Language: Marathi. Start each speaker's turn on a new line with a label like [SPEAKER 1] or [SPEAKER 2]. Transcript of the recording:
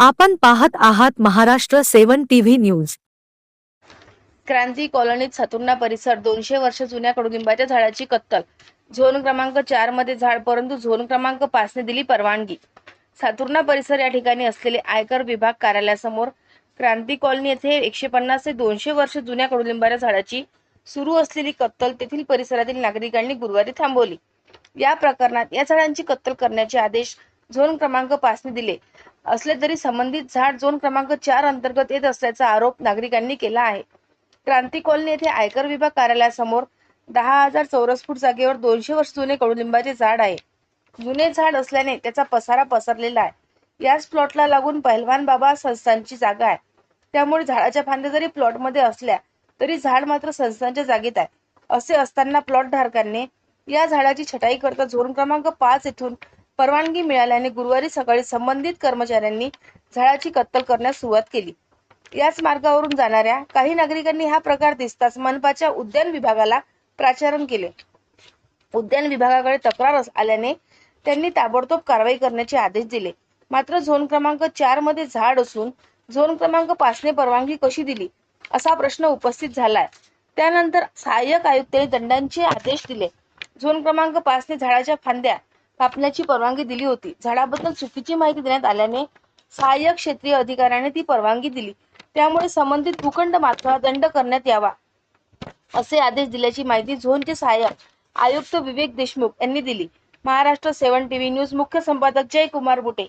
[SPEAKER 1] आपण पाहत आहात Maharashtra seven TV news.
[SPEAKER 2] Kranti कॉलनीत सातुर्णा परिसर दोनशे वर्ष जुन्या कडुलिंबाच्या झाडाची कत्तल. झोन क्रमांक चारमध्ये झाड परंतु झोन क्रमांक पाच ने दिली परवानगी. सातुर्णा परिसर या ठिकाणी असलेले आयकर विभाग कार्यालयासमोर क्रांती कॉलनी येथे एकशे पन्नास ते दोनशे वर्ष जुन्या कडुलिंबाच्या झाडाची सुरू असलेली कत्तल तेथील परिसरातील नागरिकांनी गुरुवारी थांबवली. या प्रकरणात या झाडांची कत्तल करण्याचे आदेश झोन क्रमांक पाचने दिले. असले तरी संबंधित झाड झोन क्रमांक चार अंतर्गत येत असल्याचा आरोप नागरिकांनी केला आहे. क्रांती कॉलनी येथे आयकर विभाग कार्यालयासमोर दहा हजार चौरस फूट जागेवर दोनशे वर्ष जुने कडुलिंबाचे झाड आहे. जुने झाड असल्याने त्याचा पसारा पसरलेला आहे. याच प्लॉटला लागून पहलवान बाबा संस्थांची जागा आहे. त्यामुळे झाडाच्या फांद्या जरी प्लॉटमध्ये असल्या तरी झाड मात्र संस्थांच्या जागेत आहे. असे असताना प्लॉट धारकांनी या झाडाची छटाई करता झोन क्रमांक पाच येथून परवानगी मिळाल्याने गुरुवारी सकाळी संबंधित कर्मचाऱ्यांनी झाडाची कत्तल करण्यास सुरुवात केली. याच मार्गावरून जाणाऱ्या काही नागरिकांनी हा प्रकार दिसताच मनपाच्या उद्यान विभागाला प्राचारण केले. उद्यान विभागाकडे तक्रार आल्याने त्यांनी ताबडतोब कारवाई करण्याचे आदेश दिले. मात्र झोन क्रमांक चारमध्ये झाड असून झोन क्रमांक पाचने परवानगी कशी दिली असा प्रश्न उपस्थित झालाय. त्यानंतर सहाय्यक आयुक्तांनी दंडांचे आदेश दिले. झोन क्रमांक पाचने झाडाच्या फांद्या कापण्याची परवानगी दिली होती. झाडाबद्दल चुकीची माहिती देण्यात आल्याने सहाय्यक क्षेत्रीय अधिकाऱ्याने ती परवानगी दिली. त्यामुळे संबंधित भूखंड मात्र दंड करण्यात यावा असे आदेश दिल्याची माहिती झोनचे सहाय्यक आयुक्त विवेक देशमुख यांनी दिली. महाराष्ट्र सेवन टीव्ही न्यूज मुख्य संपादक जयकुमार बुटे.